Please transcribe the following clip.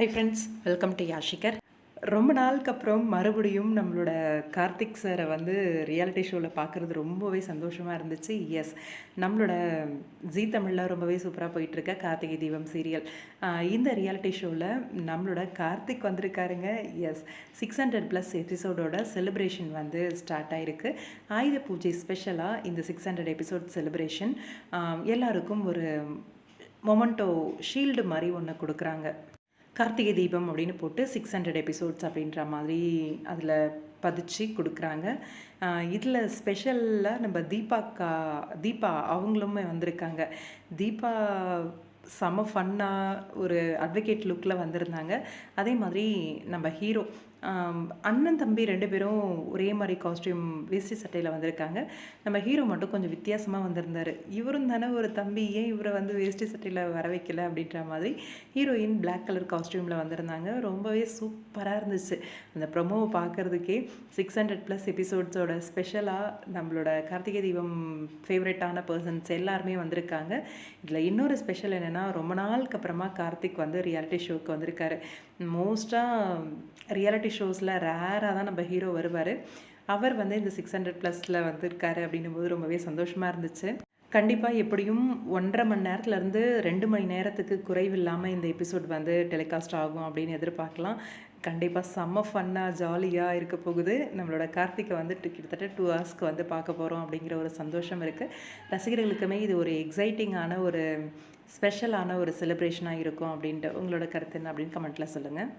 High friends welcome to யாஷிகர் ரொம்ப நாளுக்கு அப்புறம் மறுபடியும் நம்மளோட கார்த்திக் சாரை வந்து ரியாலிட்டி ஷோவில் பார்க்குறது ரொம்பவே சந்தோஷமாக இருந்துச்சு. எஸ் நம்மளோட ஜீ தமிழில் ரொம்பவே சூப்பராக போயிட்டுருக்க கார்த்திகை தீபம் சீரியல் இந்த ரியாலிட்டி ஷோவில் நம்மளோட கார்த்திக் வந்திருக்காருங்க. எஸ் சிக்ஸ் ஹண்ட்ரட் ப்ளஸ் எபிசோடோட செலிப்ரேஷன் வந்து ஸ்டார்ட் ஆகிருக்கு ஆயுத பூஜை ஸ்பெஷலாக இந்த சிக்ஸ் ஹண்ட்ரட் எபிசோட் செலிப்ரேஷன் எல்லாருக்கும் ஒரு மொமெண்டோ ஷீல்டு மாதிரி ஒன்று கொடுக்குறாங்க. கார்த்திகை தீபம் அப்படின்னு போட்டு சிக்ஸ் ஹண்ட்ரட் எபிசோட்ஸ் அப்படின்ற மாதிரி அதில் பதிச்சு கொடுக்குறாங்க. இதில் ஸ்பெஷலாக நம்ம தீபாக்கா தீபா அவங்களுமே வந்திருக்காங்க. தீபா செம ஃபன்னாக ஒரு அட்வொகேட் லுக்கில் வந்திருந்தாங்க. அதே மாதிரி நம்ம ஹீரோ அண்ணன் தம்பி ரெண்டு பேரும் ஒரே மாதிரி காஸ்டியூம் வேஷ்டி சட்டையில் வந்திருக்காங்க. நம்ம ஹீரோ மட்டும் கொஞ்சம் வித்தியாசமாக வந்திருந்தார். இவரும் தானே ஒரு தம்பி ஏன் இவரை வந்து வேஷ்டி சட்டையில் வர வைக்கல அப்படின்ற மாதிரி ஹீரோயின் பிளாக் கலர் காஸ்டியூமில் வந்திருந்தாங்க. ரொம்பவே சூப்பராக இருந்துச்சு. அந்த ப்ரொமோவை பார்க்குறதுக்கே சிக்ஸ் ஹண்ட்ரட் ப்ளஸ் எபிசோட்ஸோட ஸ்பெஷலாக நம்மளோட கார்த்திகை தீபம் ஃபேவரட்டான பர்சன்ஸ் எல்லாருமே வந்திருக்காங்க. இதில் இன்னொரு ஸ்பெஷல் என்னென்னா ரொம்ப நாளுக்கு அப்புறமா கார்த்திக் வந்து ரியாலிட்டி ஷோக்கு வந்திருக்காரு. மோஸ்ட்டாக ரியாலிட்டி ஷோஸில் ரேராக தான் நம்ம ஹீரோ வருவார். அவர் வந்து இந்த சிக்ஸ் ஹண்ட்ரட் ப்ளஸில் வந்திருக்காரு அப்படின்னும் போது ரொம்பவே சந்தோஷமாக இருந்துச்சு. கண்டிப்பாக எப்படியும் ஒன்றரை மணி நேரத்துலேருந்து ரெண்டு மணி நேரத்துக்கு குறைவில்லாமல் இந்த எபிசோட் வந்து டெலிகாஸ்ட் ஆகும் அப்படின்னு எதிர்பார்க்கலாம். கண்டிப்பாக செம்ம ஃபன்னாக ஜாலியாக இருக்க போகுது. நம்மளோட கார்த்திகை வந்து கிட்டத்தட்ட டூ ஹவர்ஸ்க்கு வந்து பார்க்க போகிறோம் அப்படிங்கிற ஒரு சந்தோஷம் இருக்குது ரசிகர்களுக்குமே இது ஒரு எக்ஸைட்டிங்கான ஒரு ஸ்பெஷலான ஒரு செலிப்ரேஷனாக இருக்கும் அப்படின்ட்டு உங்களோட கருத்து என்ன அப்படின்னு கமெண்ட்டில் சொல்லுங்கள்